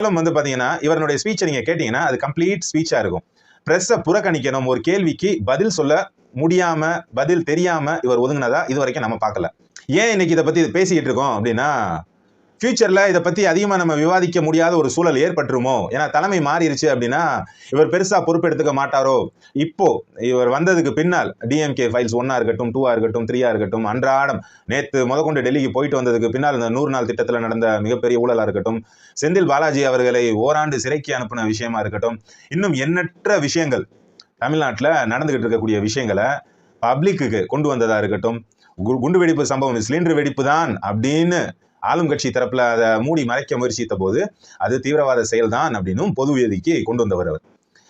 மேலும் வந்து பாத்தீங்கன்னா இவருடைய ஸ்பீச்சை நீங்க கேட்டீங்கன்னா அது கம்ப்ளீட் ஸ்பீச்சாக இருக்கும். ப்ரெஸ்ஸை புறக்கணிக்கணும். ஒரு கேள்விக்கு பதில் சொல்ல முடியாம பதில் தெரியாம இவர் ஒதுங்கினதா இது வரைக்கும் நம்ம பார்க்கல. ஏன் இன்னைக்கு இதை பத்தி பேசிக்கிட்டு இருக்கோம் அப்படின்னா ஃபியூச்சரில் இதை பற்றி அதிகமாக நம்ம விவாதிக்க முடியாத ஒரு சூழல் ஏற்பட்டுருமோ? ஏன்னா தலைமை மாறிடுச்சு அப்படின்னா இவர் பெருசாக பொறுப்பெடுத்துக்க மாட்டாரோ? இப்போ இவர் வந்ததுக்கு பின்னால் டிஎம்கே ஃபைல்ஸ் ஒன்றா இருக்கட்டும் டூவாக இருக்கட்டும் த்ரீயாக இருக்கட்டும் அன்றாடம் நேற்று முதற்கொண்டு டெல்லிக்கு போயிட்டு வந்ததுக்கு பின்னால் இந்த நூறு நாள் திட்டத்தில் நடந்த மிகப்பெரிய ஊழலாக இருக்கட்டும் செந்தில் பாலாஜி அவர்களை ஓராண்டு சிறைக்கு அனுப்பின விஷயமா இருக்கட்டும் இன்னும் எண்ணற்ற விஷயங்கள் தமிழ்நாட்டில் நடந்துகிட்டு இருக்கக்கூடிய விஷயங்களை பப்ளிக்கு கொண்டு வந்ததாக இருக்கட்டும் கு- குண்டு வெடிப்பு சம்பவம் சிலிண்டர் வெடிப்பு தான் அப்படின்னு ஆளும் கட்சி தரப்புல அதை மூடி மறைக்க முயற்சித்த போது அது தீவிரவாத செயல்தான் அப்படின்னும் பொது வேதிக்கு கொண்டு வந்தவர் அவர்.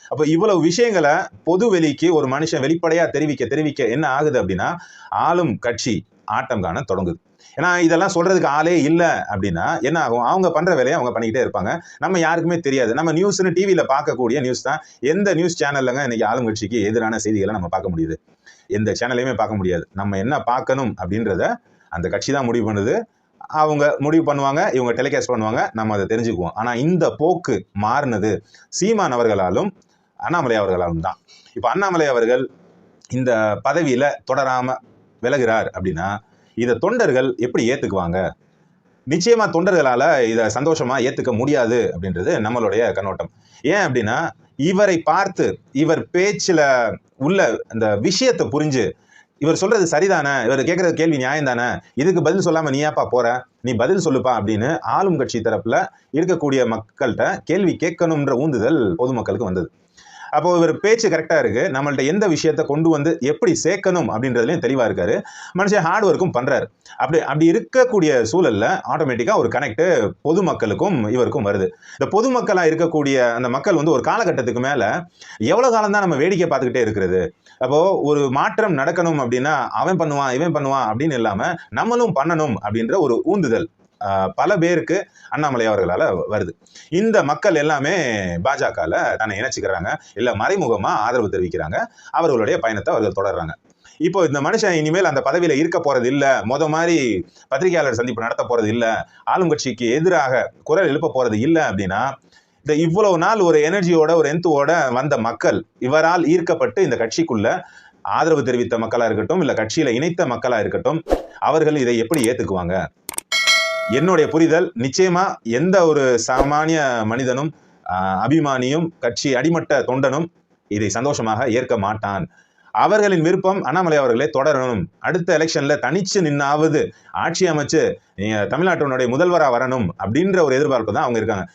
அப்போ இவ்வளவு விஷயங்களை பொது வெளிக்கு ஒரு மனுஷன் வெளிப்படையா தெரிவிக்க தெரிவிக்க என்ன ஆகுது அப்படின்னா ஆளும் கட்சி ஆட்டம் காண தொடங்குது. ஏன்னா இதெல்லாம் சொல்றதுக்கு ஆளே இல்லை அப்படின்னா என்ன ஆகும்? அவங்க பண்ற வேலையை அவங்க பண்ணிக்கிட்டே இருப்பாங்க. நம்ம யாருக்குமே தெரியாது. நம்ம நியூஸ்னு டிவியில பார்க்கக்கூடிய நியூஸ் தான். எந்த நியூஸ் சேனல்லங்க இன்னைக்கு ஆளும் கட்சிக்கு எதிரான செய்திகளை நம்ம பார்க்க முடியுது? எந்த சேனல்லையுமே பார்க்க முடியாது. நம்ம என்ன பார்க்கணும் அப்படின்றத அந்த கட்சி தான் முடிவு பண்ணுது. அவங்க முடிவு பண்ணுவாங்க இவங்க டெலிகாஸ்ட் பண்ணுவாங்க நம்ம அதை தெரிஞ்சுக்குவோம். ஆனால் இந்த போக்கு மாறினது சீமான் அவர்களாலும் அண்ணாமலை அவர்களாலும் தான். இப்போ அண்ணாமலை அவர்கள் இந்த பதவியில் தொடராமல் விலகிறார் அப்படின்னா இதை தொண்டர்கள் எப்படி ஏற்றுக்குவாங்க நிச்சயமாக தொண்டர்களால் இதை சந்தோஷமாக ஏற்றுக்க முடியாது அப்படின்றது நம்மளுடைய கண்ணோட்டம். ஏன் அப்படின்னா இவரை பார்த்து இவர் பேச்சில் உள்ள அந்த விஷயத்தை புரிஞ்சு இவர் சொல்றது சரிதானே? இவர் கேட்கறது கேள்வி நியாயம் தானே இதுக்கு பதில் சொல்லாம நீ போற? நீ பதில் சொல்லுப்பா அப்படின்னு ஆளும் கட்சி தரப்புல இருக்கக்கூடிய மக்கள்கிட்ட கேள்வி கேட்கணும்ன்ற ஊந்துதல் பொதுமக்களுக்கு வந்தது. அப்போ இவர் பேச்சு கரெக்டாக இருக்கு. நம்மள்ட்ட எந்த விஷயத்தை கொண்டு வந்து எப்படி சேர்க்கணும் அப்படின்றதுலையும் தெளிவாக இருக்காரு. மனுஷன் ஹார்ட் ஒர்க்கும் பண்ணுறாரு அப்படி அப்படி இருக்கக்கூடிய சூழல்ல ஆட்டோமேட்டிக்காக ஒரு கனெக்ட் பொதுமக்களுக்கும் இவருக்கும் வருது. இந்த பொதுமக்களாக இருக்கக்கூடிய அந்த மக்கள் வந்து ஒரு காலகட்டத்துக்கு மேலே எவ்வளோ காலம் தான் நம்ம வேடிக்கை பார்த்துக்கிட்டே இருக்கிறது? அப்போது ஒரு மாற்றம் நடக்கணும் அப்படின்னா அவன் பண்ணுவான் இவன் பண்ணுவான் அப்படின்னு இல்லாமல் நம்மளும் பண்ணணும் அப்படின்ற ஒரு ஊந்துதல். பல பேருக்கு அண்ணாமலை அவர்களால் வருது. இந்த மக்கள் எல்லாமே பாஜகவில் தன்னை இணைச்சிக்கிறாங்க. இல்லை மறைமுகமாக ஆதரவு தெரிவிக்கிறாங்க. அவர்களுடைய பயணத்தை அவர்கள் தொடர்றாங்க. இப்போ இந்த மனுஷன் இனிமேல் அந்த பதவியில் இருக்க போறது இல்லை. மொத மாதிரி பத்திரிகையாளர் சந்திப்பு நடத்த போறது இல்லை. ஆளும் கட்சிக்கு எதிராக குரல் எழுப்ப போறது இல்லை அப்படின்னா இந்த இவ்வளவு நாள் ஒரு எனர்ஜியோட ஒரு எந்தோட வந்த மக்கள் இவரால் ஈர்க்கப்பட்டு இந்த கட்சிக்குள்ள ஆதரவு தெரிவித்த மக்களாக இருக்கட்டும் இல்லை கட்சியில் இணைத்த மக்களாக இருக்கட்டும் அவர்கள் இதை எப்படி ஏற்றுக்குவாங்க என்னுடைய புரிதல் நிச்சயமா எந்த ஒரு சாமானிய மனிதனும் அபிமானியும் கட்சி அடிமட்ட தொண்டனும் இதை சந்தோஷமாக ஏற்க மாட்டான். அவர்களின் விருப்பம் அண்ணாமலை அவர்களே தொடரணும். அடுத்த எலெக்ஷன்ல தனிச்சு நின்னாவது ஆட்சி அமைச்சு தமிழ்நாட்டினுடைய முதல்வராக வரணும் அப்படின்ற ஒரு எதிர்பார்ப்பு தான் அவங்க இருக்காங்க.